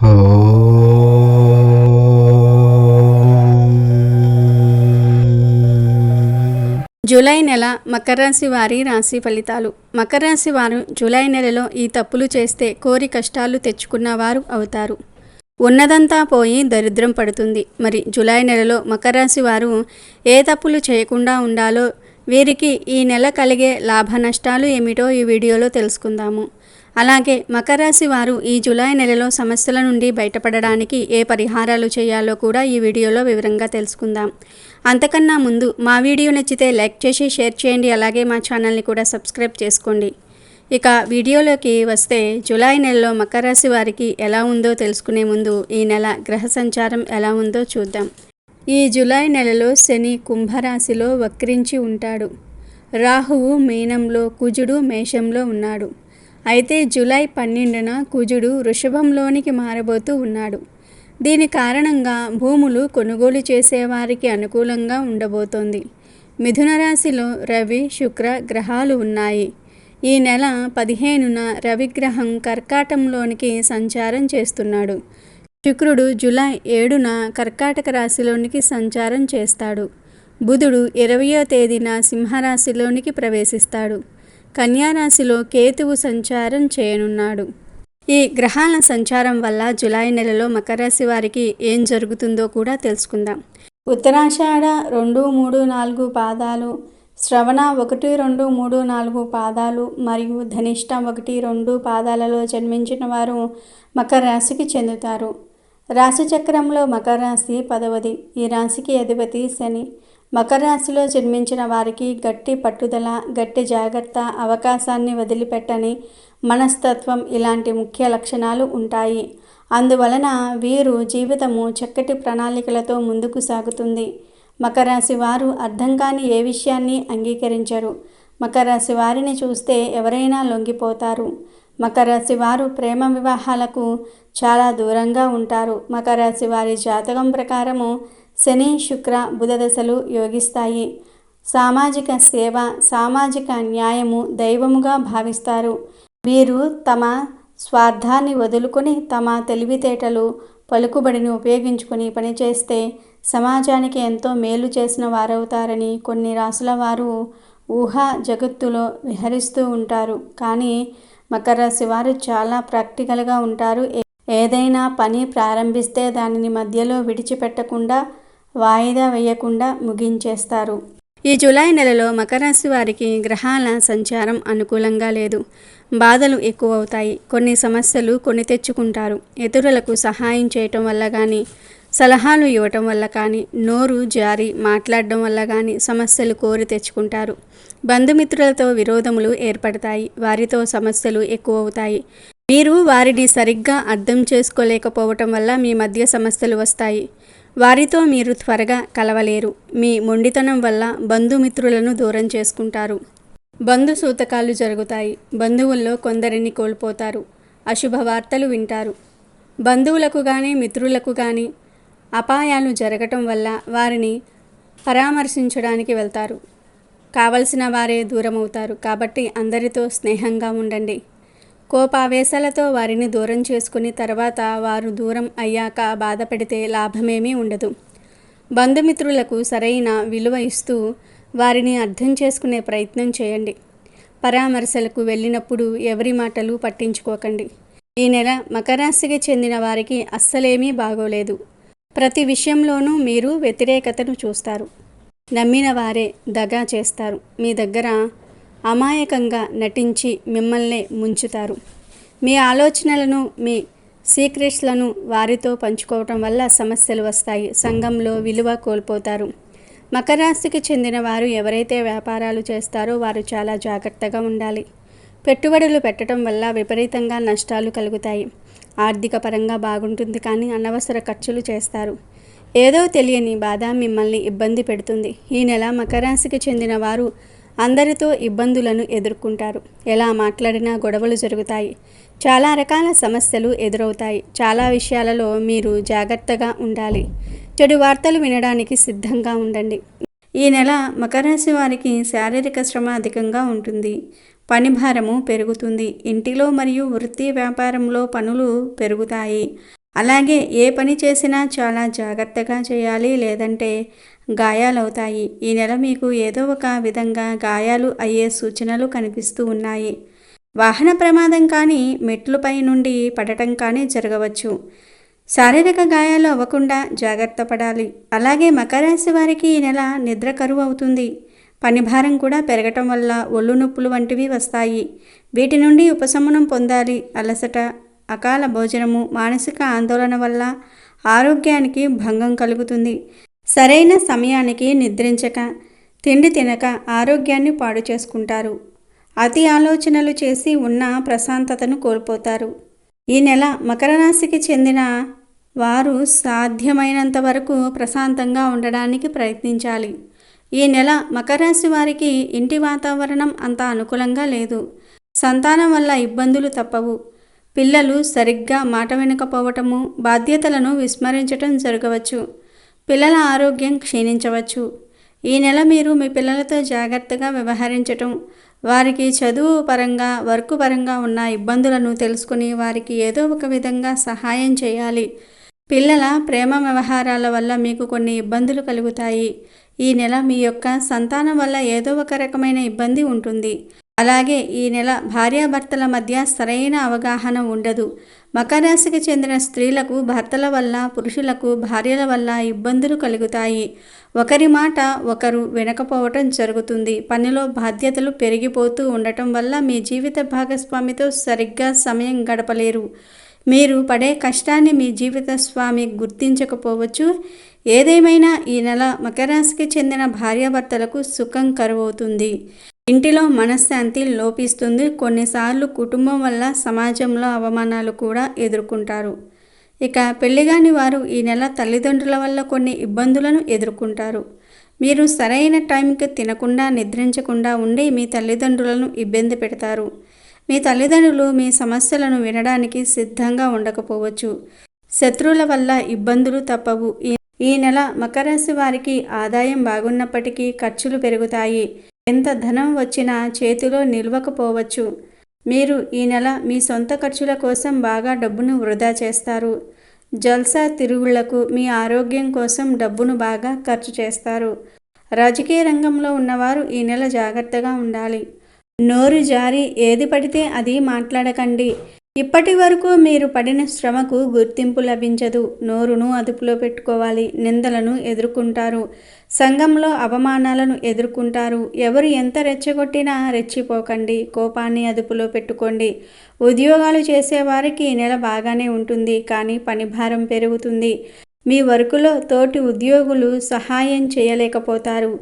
July నెల మకర రాశి వారి రాశి ఫలితాలు. మకర రాశి వారు జూలై నెలలో ఈ తప్పులు చేస్తే కోరి కష్టాలు తెచ్చుకున్న వారు అవుతారు. ఉన్నదంతా పోయి దరిద్రం పడుతుంది. మరి జూలై నెలలో మకర రాశి వారు ఏ తప్పులు చేయకుండా ఉండాలో వీరికి ఈ నెల కలిగే లాభ నష్టాలు ఏమిటో ఈ వీడియోలో తెలుసుకుందాము. అలాగే మకర రాశి వారు ఈ జూలై నెలలో సమస్యల నుండి బయటపడడానికి ఏ పరిహారాలు చేయాలో కూడా ఈ వీడియోలో వివరంగా తెలుసుకుందాం. అంతకన్నా ముందు మా వీడియో నచ్చితే లైక్ చేసి షేర్ చేయండి. అలాగే మా ఛానల్ని కూడా సబ్స్క్రైబ్ చేసుకోండి. ఇక వీడియోలోకి వస్తే జూలై నెలలో మకర రాశి వారికి ఎలా ఉందో తెలుసుకునే ముందు ఈ నెల గ్రహ సంచారం ఎలా ఉందో చూద్దాం. ఈ జూలై నెలలో శని కుంభరాశిలో వక్రించి ఉంటాడు. రాహువు మీనంలో కుజుడు మేషంలో ఉన్నాడు. అయితే జూలై పన్నెండున కుజుడు వృషభంలోనికి మారబోతూ ఉన్నాడు. దీని కారణంగా భూములు కొనుగోలు చేసేవారికి అనుకూలంగా ఉండబోతోంది. మిథున రాశిలో రవి శుక్ర గ్రహాలు ఉన్నాయి. ఈ నెల పదిహేనున రవిగ్రహం కర్కాటంలోనికి సంచారం చేస్తున్నాడు. శుక్రుడు జూలై ఏడున కర్కాటక రాశిలోనికి సంచారం చేస్తాడు. బుధుడు ఇరవయో తేదీన సింహరాశిలోనికి ప్రవేశిస్తాడు. కన్యారాశిలో కేతువు సంచారం చేయనున్నాడు. ఈ గ్రహాల సంచారం వల్ల జులై నెలలో మకర రాశి వారికి ఏం జరుగుతుందో కూడా తెలుసుకుందాం. ఉత్తరాషాఢ రెండు మూడు నాలుగు పాదాలు శ్రవణ ఒకటి రెండు మూడు నాలుగు పాదాలు మరియు ధనిష్ట ఒకటి రెండు పాదాలలో జన్మించిన వారు మకర రాశికి చెందుతారు. రాశిచక్రంలో మకర రాశి పదవది. ఈ రాశికి అధిపతి శని. మకర రాశిలో జన్మించిన వారికి గట్టి పట్టుదల గట్టి జాగ్రత్త అవకాశాన్ని వదిలిపెట్టని మనస్తత్వం ఇలాంటి ముఖ్య లక్షణాలు ఉంటాయి. అందువలన వీరు జీవితము చక్కటి ప్రణాళికలతో ముందుకు సాగుతుంది. మకర రాశి వారు అర్థం కాని ఏ విషయాన్ని అంగీకరించరు. మకర రాశి వారిని చూస్తే ఎవరైనా లొంగిపోతారు. మకర రాశి వారు ప్రేమ వివాహాలకు చాలా దూరంగా ఉంటారు. మకర రాశి వారి జాతకం ప్రకారము శని శుక్ర బుధ దశలు యోగిస్తాయి. సామాజిక సేవ సామాజిక న్యాయము దైవముగా భావిస్తారు. వీరు తమ స్వార్థాన్ని వదులుకొని తమ తెలివితేటలు పలుకుబడిని ఉపయోగించుకొని పనిచేస్తే సమాజానికి ఎంతో మేలు చేసిన వారవుతారని కొన్ని రాసుల వారు ఊహా జగత్తులో విహరిస్తూ ఉంటారు. కానీ మకర రాశి వారు చాలా ప్రాక్టికల్గా ఉంటారు. ఏదైనా పని ప్రారంభిస్తే దానిని మధ్యలో విడిచిపెట్టకుండా వాయిదా వేయకుండా ముగించేస్తారు. ఈ జూలై నెలలో మకర రాశి వారికి గ్రహాల సంచారం అనుకూలంగా లేదు. బాధలు ఎక్కువ అవుతాయి కొన్ని సమస్యలు కొని తెచ్చుకుంటారు. ఇతరులకు సహాయం చేయటం వల్ల కానీ సలహాలు ఇవ్వటం వల్ల కానీ నోరు జారి మాట్లాడడం వల్ల కానీ సమస్యలు కోరి తెచ్చుకుంటారు. బంధుమిత్రులతో విరోధములు ఏర్పడతాయి. వారితో సమస్యలు ఎక్కువ అవుతాయి మీరు వారిని సరిగ్గా అర్థం చేసుకోలేకపోవటం వల్ల మీ మధ్య సమస్యలు వస్తాయి. వారితో మీరు త్వరగా కలవలేరు. మీ మొండితనం వల్ల బంధుమిత్రులను దూరం చేసుకుంటారు. బంధు సూతకాలు జరుగుతాయి. బంధువుల్లో కొందరిని కోల్పోతారు. అశుభ వార్తలు వింటారు. బంధువులకు కానీ మిత్రులకు కానీ అపాయాలు జరగటం వల్ల వారిని పరామర్శించడానికి వెళ్తారు. కావలసిన వారే దూరం అవుతారు కాబట్టి అందరితో స్నేహంగా ఉండండి. కోపావేశాలతో వారిని దూరం చేసుకుని తర్వాత వారు దూరం అయ్యాక బాధపడితే లాభమేమీ ఉండదు. బంధుమిత్రులకు సరైన విలువ ఇస్తూ వారిని అర్థం చేసుకునే ప్రయత్నం చేయండి. పరామర్శలకు వెళ్ళినప్పుడు ఎవరి మాటలు పట్టించుకోకండి. ఈ నెల మకరాశికి చెందిన వారికి అస్సలేమీ బాగోలేదు. ప్రతి విషయంలోనూ మీరు వ్యతిరేకతను చూస్తారు. నమ్మిన వారే దగా చేస్తారు. మీ దగ్గర అమాయకంగా నటించి మిమ్మల్నే ముంచుతారు. మీ ఆలోచనలను మీ సీక్రెట్స్లను వారితో పంచుకోవటం వల్ల సమస్యలు వస్తాయి. సంఘంలో విలువ కోల్పోతారు. మకర రాశికి చెందిన వారు ఎవరైతే వ్యాపారాలు చేస్తారో వారు చాలా జాగ్రత్తగా ఉండాలి. పెట్టుబడులు పెట్టడం వల్ల విపరీతంగా నష్టాలు కలుగుతాయి. ఆర్థిక పరంగా బాగుంటుంది కానీ అనవసర ఖర్చులు చేస్తారు. ఏదో తెలియని బాధ మిమ్మల్ని ఇబ్బంది పెడుతుంది. ఈ నెల మకరాశికి చెందిన వారు అందరితో ఇబ్బందులను ఎదుర్కొంటారు. ఎలా మాట్లాడినా గొడవలు జరుగుతాయి. చాలా రకాల సమస్యలు ఎదురవుతాయి. చాలా విషయాలలో మీరు జాగ్రత్తగా ఉండాలి. చెడు వార్తలు వినడానికి సిద్ధంగా ఉండండి. ఈ నెల మకరాశి వారికి శారీరక శ్రమ అధికంగా ఉంటుంది. పని భారము పెరుగుతుంది. ఇంటిలో మరియు వృత్తి వ్యాపారంలో పనులు పెరుగుతాయి. అలాగే ఏ పని చేసినా చాలా జాగ్రత్తగా చేయాలి లేదంటే గాయాలవుతాయి. ఈ నెల మీకు ఏదో ఒక విధంగా గాయాలు అయ్యే సూచనలు కనిపిస్తూ ఉన్నాయి. వాహన ప్రమాదం కానీ మెట్లుపై నుండి పడటం కానీ జరగవచ్చు. శారీరక గాయాలు అవ్వకుండా జాగ్రత్త పడాలి. అలాగే మకర రాశి వారికి ఈ నెల నిద్ర కరువు అవుతుంది. పని భారం కూడా పెరగటం వల్ల ఒళ్ళు నొప్పులు వంటివి వస్తాయి. వీటి నుండి ఉపశమనం పొందాలి. అలసట అకాల భోజనము మానసిక ఆందోళన వల్ల ఆరోగ్యానికి భంగం కలుగుతుంది. సరైన సమయానికి నిద్రించక తిండి తినక ఆరోగ్యాన్ని పాడు చేసుకుంటారు. అతి ఆలోచనలు చేసి ఉన్న ప్రశాంతతను కోల్పోతారు. ఈ నెల మకర రాశికి చెందిన వారు సాధ్యమైనంత వరకు ప్రశాంతంగా ఉండడానికి ప్రయత్నించాలి. ఈ నెల మకరాశి వారికి ఇంటి వాతావరణం అంత అనుకూలంగా లేదు. సంతానం వల్ల ఇబ్బందులు తప్పవు. పిల్లలు సరిగ్గా మాట వినకపోవటము బాధ్యతలను విస్మరించటం జరగవచ్చు. పిల్లల ఆరోగ్యం క్షీణించవచ్చు. ఈ నెల మీరు మీ పిల్లలతో జాగ్రత్తగా వ్యవహరించటం వారికి చదువు పరంగా వర్క్ పరంగా ఉన్న ఇబ్బందులను తెలుసుకుని వారికి ఏదో ఒక విధంగా సహాయం చేయాలి. పిల్లల ప్రేమ వ్యవహారాల వల్ల మీకు కొన్ని ఇబ్బందులు కలుగుతాయి. ఈ నెల మీ యొక్క సంతానం వల్ల ఏదో ఒక రకమైన ఇబ్బంది ఉంటుంది. అలాగే ఈ నెల భార్యాభర్తల మధ్య సరైన అవగాహన ఉండదు. మకరాశికి చెందిన స్త్రీలకు భర్తల వల్ల పురుషులకు భార్యల వల్ల ఇబ్బందులు కలుగుతాయి. ఒకరి మాట ఒకరు వినకపోవటం జరుగుతుంది. పనిలో బాధ్యతలు పెరిగిపోతూ ఉండటం వల్ల మీ జీవిత భాగస్వామితో సరిగ్గా సమయం గడపలేరు. మీరు పడే కష్టాన్ని మీ జీవిత స్వామి గుర్తించకపోవచ్చు. ఏదేమైనా ఈ నెల మకరాశికి చెందిన భార్యాభర్తలకు సుఖం కరువవుతుంది. ఇంటిలో మనశ్శాంతి లోపిస్తుంది. కొన్నిసార్లు కుటుంబం వల్ల సమాజంలో అవమానాలు కూడా ఎదుర్కొంటారు. ఇక పెళ్ళిగాని వారు ఈ నెల తల్లిదండ్రుల వల్ల కొన్ని ఇబ్బందులను ఎదుర్కొంటారు. మీరు సరైన టైంకి తినకుండా నిద్రించకుండా ఉండి మీ తల్లిదండ్రులను ఇబ్బంది పెడతారు. మీ తల్లిదండ్రులు మీ సమస్యలను వినడానికి సిద్ధంగా ఉండకపోవచ్చు. శత్రువుల వల్ల ఇబ్బందులు తప్పవు. ఈ నెల మకర రాశి వారికి ఆదాయం బాగున్నప్పటికీ ఖర్చులు పెరుగుతాయి. ఎంత ధనం వచ్చినా చేతిలో నిల్వకపోవచ్చు. మీరు ఈ నెల మీ సొంత ఖర్చుల కోసం బాగా డబ్బును వృధా చేస్తారు. జల్సా తిరుగుళ్ళకు మీ ఆరోగ్యం కోసం డబ్బును బాగా ఖర్చు చేస్తారు. రాజకీయ రంగంలో ఉన్నవారు ఈ నెల జాగ్రత్తగా ఉండాలి. నోరు జారి ఏది పడితే అది మాట్లాడకండి. ఇప్పటి వరకు మీరు పడిన శ్రమకు గుర్తింపు లభించదు. నోరును అదుపులో పెట్టుకోవాలి. నిందలను ఎదుర్కొంటారు. సంఘంలో అవమానాలను ఎదుర్కొంటారు. ఎవరు ఎంత రెచ్చగొట్టినా రెచ్చిపోకండి. కోపాన్ని అదుపులో పెట్టుకోండి. ఉద్యోగాలు చేసేవారికి ఈ నెల బాగానే ఉంటుంది. కానీ పని భారం పెరుగుతుంది. మీ వర్కులో తోటి ఉద్యోగులు సహాయం చేయలేకపోతారు.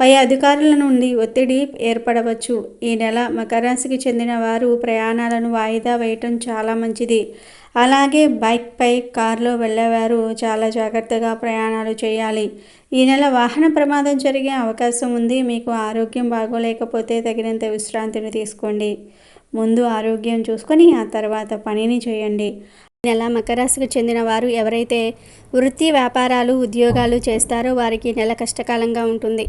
పై అధికారుల నుండి ఒత్తిడి ఏర్పడవచ్చు. ఈ నెల మకర రాశికి చెందిన వారు ప్రయాణాలను వాయిదా వేయటం చాలా మంచిది. అలాగే బైక్పై కారులో వెళ్ళేవారు చాలా జాగ్రత్తగా ప్రయాణాలు చేయాలి. ఈ నెల వాహన ప్రమాదం జరిగే అవకాశం ఉంది. మీకు ఆరోగ్యం బాగోలేకపోతే తగినంత విశ్రాంతిని తీసుకోండి. ముందు ఆరోగ్యం చూసుకొని ఆ తర్వాత పనిని చేయండి. నెల మకరాశికి చెందిన వారు ఎవరైతే వృత్తి వ్యాపారాలు ఉద్యోగాలు చేస్తారో వారికి నెల కష్టకాలంగా ఉంటుంది.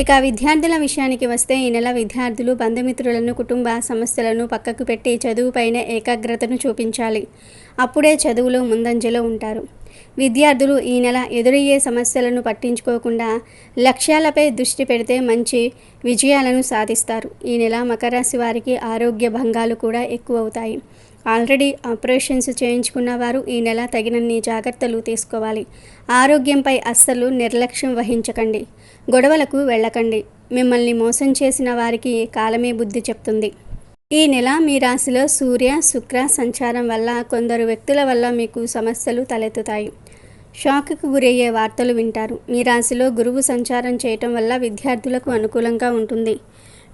ఇక విద్యార్థుల విషయానికి వస్తే ఈ నెల విద్యార్థులు బంధుమిత్రులను కుటుంబ సమస్యలను పక్కకు పెట్టి చదువుపైన ఏకాగ్రతను చూపించాలి. అప్పుడే చదువులో ముందంజలో ఉంటారు. విద్యార్థులు ఈ నెల ఎదురయ్యే సమస్యలను పట్టించుకోకుండా లక్ష్యాలపై దృష్టి పెడితే మంచి విజయాలను సాధిస్తారు. ఈ నెల మకరాశి వారికి ఆరోగ్య భంగాలు కూడా ఎక్కువ అవుతాయి ఆల్రెడీ ఆపరేషన్స్ చేయించుకున్న వారు ఈ నెల తగినన్ని జాగ్రత్తలు తీసుకోవాలి. ఆరోగ్యంపై అస్సలు నిర్లక్ష్యం వహించకండి. గొడవలకు వెళ్ళకండి. మిమ్మల్ని మోసం చేసిన వారికి కాలమే బుద్ధి చెప్తుంది. ఈ నెల మీ రాశిలో సూర్య శుక్ర సంచారం వల్ల కొందరు వ్యక్తుల వల్ల మీకు సమస్యలు తలెత్తుతాయి. షాక్కు గురయ్యే వార్తలు వింటారు. మీ రాశిలో గురువు సంచారం చేయటం వల్ల విద్యార్థులకు అనుకూలంగా ఉంటుంది.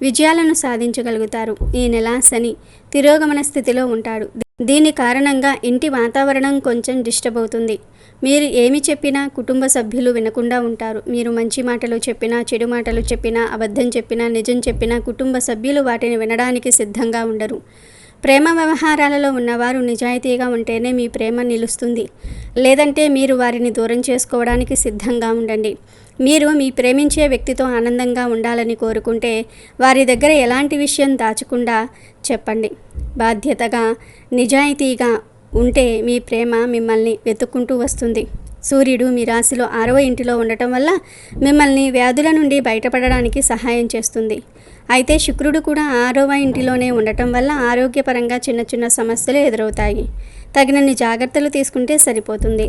విజయాలను సాధించగలుగుతారు. ఈ నెల శని తిరోగమన స్థితిలో ఉంటాడు. దీని కారణంగా ఇంటి వాతావరణం కొంచెం డిస్టర్బ్ అవుతుంది. మీరు ఏమి చెప్పినా కుటుంబ సభ్యులు వినకుండా ఉంటారు. మీరు మంచి మాటలు చెప్పినా చెడు మాటలు చెప్పినా అబద్ధం చెప్పినా నిజం చెప్పినా కుటుంబ సభ్యులు వాటిని వినడానికి సిద్ధంగా ఉండరు. ప్రేమ వ్యవహారాలలో ఉన్నవారు నిజాయితీగా ఉంటేనే మీ ప్రేమ నిలుస్తుంది. లేదంటే మీరు వారిని దూరం చేసుకోవడానికి సిద్ధంగా ఉండండి. మీరు మీ ప్రేమించే వ్యక్తితో ఆనందంగా ఉండాలని కోరుకుంటే వారి దగ్గర ఎలాంటి విషయం దాచకుండా చెప్పండి. బాధ్యతగా నిజాయితీగా ఉంటే మీ ప్రేమ మిమ్మల్ని వెతుక్కుంటూ వస్తుంది. సూర్యుడు మీ రాశిలో ఆరవ ఇంటిలో ఉండటం వల్ల మిమ్మల్ని వ్యాధుల నుండి బయటపడడానికి సహాయం చేస్తుంది. అయితే శుక్రుడు కూడా ఆరవ ఇంటిలోనే ఉండటం వల్ల ఆరోగ్యపరంగా చిన్న చిన్న సమస్యలు ఎదురవుతాయి. తగినన్ని జాగ్రత్తలు తీసుకుంటే సరిపోతుంది.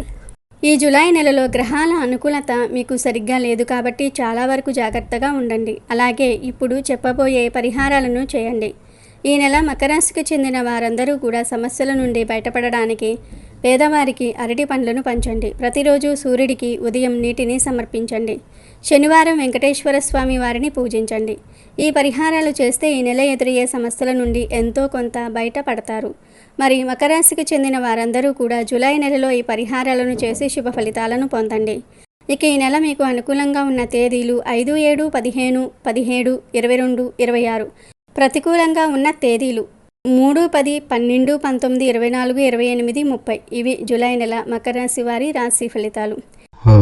ఈ జులై నెలలో గ్రహాల అనుకూలత మీకు సరిగ్గా లేదు కాబట్టి చాలా వరకు జాగ్రత్తగా ఉండండి. అలాగే ఇప్పుడు చెప్పబోయే పరిహారాలను చేయండి. ఈ నెల మకరాశికి చెందిన వారందరూ కూడా సమస్యల నుండి బయటపడడానికి పేదవారికి అరటి పండ్లను పంచండి. ప్రతిరోజు సూర్యుడికి ఉదయం నీటిని సమర్పించండి. శనివారం వెంకటేశ్వర స్వామి వారిని పూజించండి. ఈ పరిహారాలు చేస్తే ఈ నెల ఎదురయ్యే సమస్యల నుండి ఎంతో కొంత బయటపడతారు. మరి మకరాశికి చెందిన వారందరూ కూడా జూలై నెలలో ఈ పరిహారాలను చేసి శుభ ఫలితాలను పొందండి. ఇక ఈ నెల మీకు అనుకూలంగా ఉన్న తేదీలు ఐదు ఏడు పదిహేను పదిహేడు ఇరవై రెండు ఇరవై ఆరు ప్రతికూలంగా ఉన్న తేదీలు. మూడు పది పన్నెండు పంతొమ్మిది ఇరవై నాలుగు ఇరవై ఎనిమిది ముప్పై. ఇవి జూలై నెల మకర రాశి వారి రాశి ఫలితాలు. ఓ